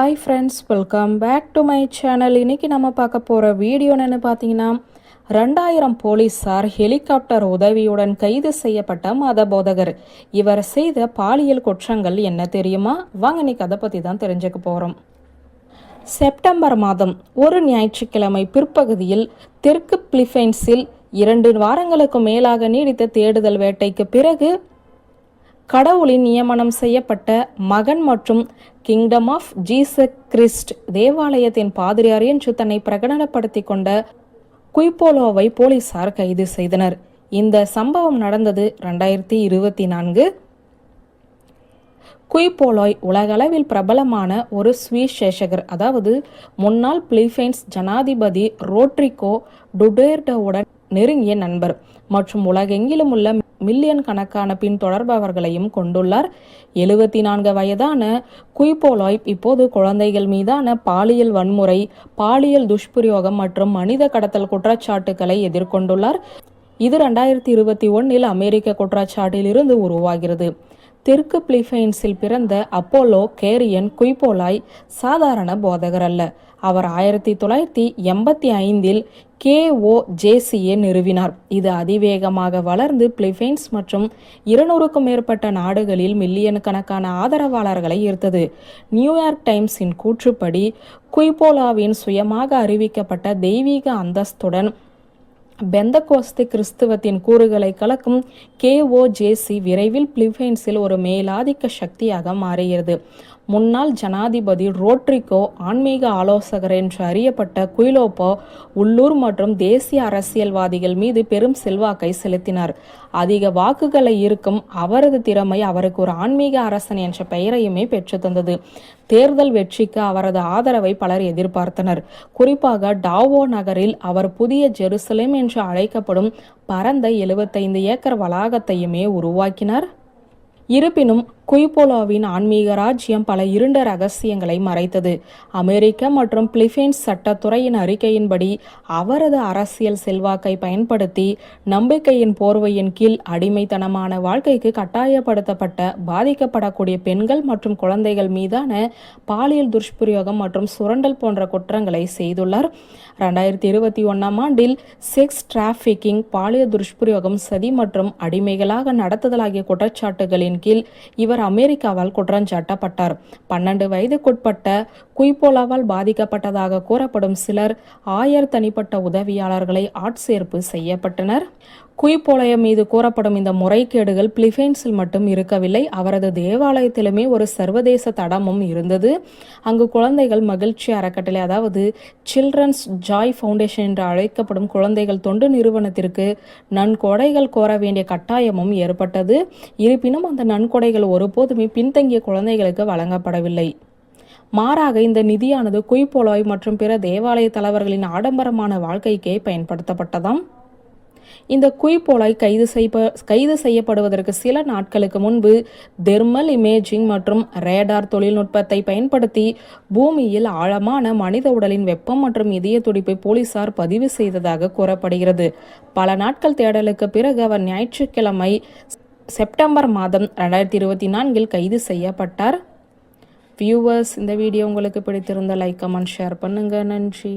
Hi friends welcome back to my channel இன்னைக்கு நம்ம பார்க்க போகிற வீடியோ என்னென்னு பார்த்தீங்கன்னா ரெண்டாயிரம் போலீஸார் ஹெலிகாப்டர் உதவியுடன் கைது செய்யப்பட்ட மத போதகர். இவர் செய்த பாலியல் குற்றங்கள் என்ன தெரியுமா? வாங்க இன்னைக்கு அதை பற்றி தான் தெரிஞ்சுக்க போகிறோம் செப்டம்பர் மாதம் ஒரு ஞாயிற்றுக்கிழமை பிற்பகுதியில் தெற்கு பிலிப்பைன்ஸில் இரண்டு வாரங்களுக்கு மேலாக நீடித்த தேடுதல் வேட்டைக்கு பிறகு கடவுளின் நியமனம் செய்யப்பட்ட மகன் மற்றும் கிங்டம் ஆஃப் ஜீச கிறிஸ்ட் தேவாலயத்தின் பாதிரியார் என்று தன்னை பிரகடனப்படுத்தி கொண்ட குய்போலோவை போலீசார் கைது செய்தனர். இந்த சம்பவம் நடந்தது ரெண்டாயிரத்தி இருபத்தி நான்கு. குய்போலோய் உலகளவில் பிரபலமான ஒரு சுவிசேஷகர் அதாவது முன்னாள் பிலிப்பைன்ஸ் ஜனாதிபதி ரோட்ரிகோ டுடேர்டோவுடன் நெருங்கிய நண்பர் மற்றும் உலகெங்கிலும் உள்ள மில்லியன் கணக்கான பின்தொடர்பவர்களையும் கொண்டுள்ளார். எழுபத்தி நான்கு வயதான குய்போலாய்ப் இப்போது குழந்தைகள் மீதான பாலியல் வன்முறை பாலியல் துஷ்பிரயோகம் மற்றும் மனித கடத்தல் குற்றச்சாட்டுகளை எதிர்கொண்டுள்ளார். இது ரெண்டாயிரத்தி இருபத்தி ஒன்னில் அமெரிக்க குற்றச்சாட்டில் இருந்து உருவாகிறது. தெற்கு பிலிப்பைன்ஸில் பிறந்த அப்போலோ கேரியன் குய்போலாய் சாதாரண போதகர் அல்ல. அவர் ஆயிரத்தி தொள்ளாயிரத்தி எண்பத்தி ஐந்தில் கே ஓ ஜேசியை நிறுவினார். இது அதிவேகமாக வளர்ந்து பிலிப்பைன்ஸ் மற்றும் இருநூறுக்கும் மேற்பட்ட நாடுகளில் மில்லியன் கணக்கான ஆதரவாளர்களை ஈர்த்தது. நியூயார்க் டைம்ஸின் கூற்றுப்படி குய்போலாவின் சுயமாக அறிவிக்கப்பட்ட தெய்வீக அந்தஸ்துடன் பெந்தகோஸ்து கிறிஸ்துவத்தின் கூறுகளை கலக்கும் கே ஓ ஜேசி விரைவில் பிலிப்பைன்ஸில் ஒரு மேலாதிக்க சக்தியாக மாறுகிறது. முன்னாள் ஜனாதிபதி ரோட்ரிகோ ஆன்மீக ஆலோசகர் என்று அறியப்பட்ட குயிலோப்போ உள்ளூர் மற்றும் தேசிய அரசியல்வாதிகள் மீது பெரும் செல்வாக்கை செலுத்தினார். அதிக வாக்குகளை இருக்கும் அவரது திறமை அவருக்கு ஒரு ஆன்மீக அரசன் என்ற பெயரையுமே பெற்று தந்தது. தேர்தல் வெற்றிக்கு அவரது ஆதரவை பலர் எதிர்பார்த்தனர். குறிப்பாக டாவோ நகரில் அவர் புதிய ஜெருசலேம் என்ற அழைக்கப்படும் பரந்த எழுபத்தைந்து ஏக்கர் வளாகத்தையுமே உருவாக்கினார். இருப்பினும் குய்போலாவின் ஆன்மீக ராஜ்யம் பல இருண்ட ரகசியங்களை மறைத்தது. அமெரிக்க மற்றும் பிலிப்பைன்ஸ் சட்டத்துறையின் அறிக்கையின்படி அவரது அரசியல் செல்வாக்கை பயன்படுத்தி நம்பிக்கையின் போர்வையின் கீழ் அடிமைத்தனமான வாழ்க்கைக்கு கட்டாயப்படுத்தப்பட்ட பாதிக்கப்படக்கூடிய பெண்கள் மற்றும் குழந்தைகள் மீதான பாலியல் துஷ்பிரயோகம் மற்றும் சுரண்டல் போன்ற குற்றங்களை செய்துள்ளார். ரெண்டாயிரத்தி இருபத்தி ஒன்னாம் ஆண்டில் செக்ஸ் டிராஃபிக்கிங் பாலியல் துஷ்பிரயோகம் சதி மற்றும் அடிமைகளாக நடத்துதல் ஆகிய குற்றச்சாட்டுகளின் கீழ் இவர் அவர் அமெரிக்காவால் குற்றஞ்சாட்டப்பட்டார். பன்னெண்டு வயதுக்குட்பட்ட குய்போலாவால் பாதிக்கப்பட்டதாக கூறப்படும் சிலர் ஆயர் தனிப்பட்ட உதவியாளர்களை ஆட்சேர்ப்பு செய்யப்பட்டனர். குய்போலய மீது கூறப்படும் இந்த முறைகேடுகள் பிலிப்பைன்ஸில் மட்டும் இருக்கவில்லை அவரது தேவாலயத்திலுமே ஒரு சர்வதேச தடமும் இருந்தது. அங்கு குழந்தைகள் மகிழ்ச்சி அறக்கட்டளை அதாவது சில்ட்ரன்ஸ் ஜாய் ஃபவுண்டேஷன் என்று அழைக்கப்படும் குழந்தைகள் தொண்டு நிறுவனத்திற்கு நன்கொடைகள் கோர வேண்டிய கட்டாயமும் ஏற்பட்டது. இருப்பினும் அந்த நன்கொடைகள் ஒரு எப்போதுமே பின்தங்கிய குழந்தைகளுக்கு வழங்கப்படவில்லை. மாறாக இந்த நிதியானது குய்போலாய் மற்றும் பிற தேவாலய தலைவர்களின் ஆடம்பரமான வாழ்க்கைக்கே பயன்படுத்தப்பட்டதாம். இந்த குய்போலாய் கைது செய்ய கைது செய்யப்படுவதற்கு சில நாட்களுக்கு முன்பு தெர்மல் இமேஜிங் மற்றும் ரேடார் தொழில்நுட்பத்தை பயன்படுத்தி பூமியில் ஆழமான மனித உடலின் வெப்பம் மற்றும் இதய துடிப்பை போலீசார் பதிவு செய்ததாக கூறப்படுகிறது. பல நாட்கள் தேடலுக்கு பிறகு அவர் ஞாயிற்றுக்கிழமை செப்டம்பர் மாதம் ரெண்டாயிரத்தி இருபத்தி நான்கில் கைது செய்யப்பட்டார். வியூவர்ஸ் இந்த வீடியோ உங்களுக்கு பிடித்திருந்த லைக் கமெண்ட் ஷேர் பண்ணுங்கள் நன்றி.